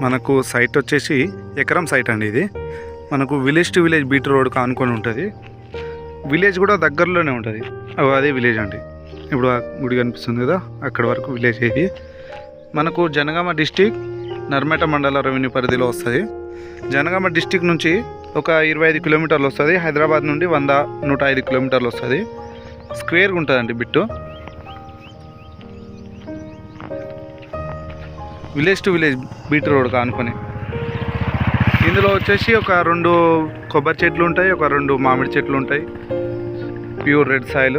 మనకు సైట్ వచ్చేసి ఎకరం సైట్ అండి ఇది. మనకు village to village BT road కానుకొని ఉంటుంది. విలేజ్ కూడా దగ్గరలోనే ఉంటుంది. అదే విలేజ్ అండి. ఇప్పుడు ఆ గుడి కనిపిస్తుంది కదా అక్కడ వరకు విలేజ్ ఇది. మనకు జనగామ డిస్టిక్ నర్మేట మండల రెవెన్యూ పరిధిలో వస్తుంది. జనగామ డిస్టిక్ నుంచి ఒక ఇరవై ఐదు కిలోమీటర్లు వస్తుంది. హైదరాబాద్ నుండి వంద నూట ఐదు కిలోమీటర్లు వస్తుంది. స్క్వేర్గా ఉంటుందండి bit. Village to village BT road కానుకొని ఇందులో వచ్చేసి ఒక రెండు కొబ్బరి చెట్లు ఉంటాయి ఒక రెండు మామిడి చెట్లు ఉంటాయి. Pure red soil.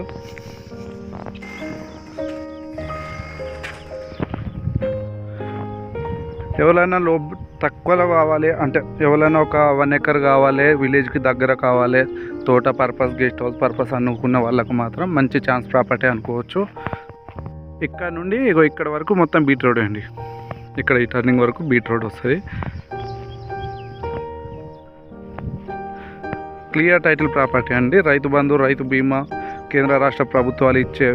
ఎవరైనా లో తక్కువలో కావాలి అంటే ఎవరైనా ఒక వన్ ఎకర్ కావాలి విలేజ్కి దగ్గర కావాలి తోట పర్పస్ గెస్ట్ హౌస్ పర్పస్ అనుకున్న వాళ్ళకు మాత్రం మంచి ఛాన్స్ ప్రాపర్టీ అనుకోవచ్చు. ఇక్కడ నుండి ఇగో ఇక్కడ వరకు మొత్తం బీట్ రోడ్ అండి. ఇక్కడ ఈ టర్నింగ్ వరకు బీట్ రోడ్ వస్తుంది. క్లియర్ టైటిల్ ప్రాపర్టీ అండి. రైతు బంధు రైతు బీమా కేంద్ర రాష్ట్ర ప్రభుత్వాలు ఇచ్చే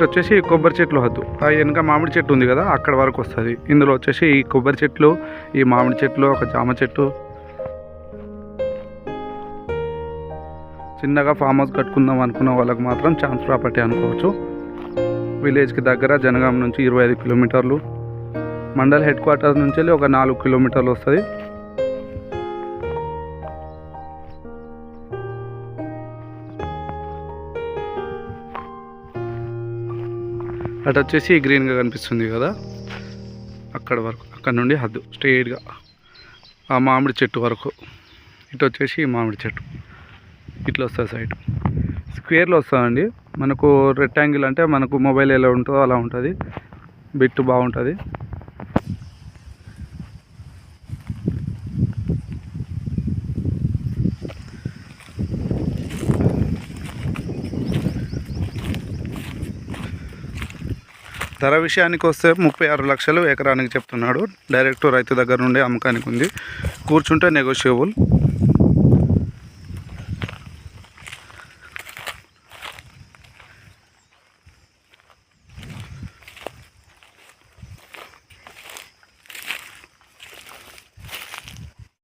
ఇటు వచ్చేసి కొబ్బరి చెట్లు హద్దు. ఆ వెనక మామిడి చెట్టు ఉంది కదా అక్కడ వరకు వస్తుంది. ఇందులో వచ్చేసి ఈ కొబ్బరి చెట్లు ఈ మామిడి చెట్లు ఒక జామ చెట్టు. చిన్నగా ఫామ్ హౌస్ కట్టుకుందాం అనుకున్న వాళ్ళకి మాత్రం ఛాన్స్ ప్రాపర్టీ అనుకోవచ్చు. విలేజ్కి దగ్గర జనగాం నుంచి ఇరవై ఐదు కిలోమీటర్లు. మండల్ హెడ్ క్వార్టర్ నుంచి వెళ్ళి ఒక నాలుగు కిలోమీటర్లు వస్తుంది. అటు వచ్చేసి గ్రీన్గా కనిపిస్తుంది కదా. అక్కడ వరకు అక్కడ నుండి హద్దు స్ట్రైట్గా ఆ మామిడి చెట్టు వరకు. ఇటు వచ్చేసి మామిడి చెట్టు. ఇట్లా వస్తుంది సైడ్. స్క్వేర్లో వస్తుందండి. మనకు రెక్టాంగిల్ అంటే మనకు మొబైల్ ఎలా ఉంటుందో అలా ఉంటుంది. బిట్టు బాగుంటుంది. ధర విషయానికి వస్తే ముప్పై ఆరు లక్షలు ఎకరానికి చెప్తున్నాడు. డైరెక్ట్ రైతు దగ్గర నుండి అమ్మకానికి ఉంది. కూర్చుంటే నెగోషియబుల్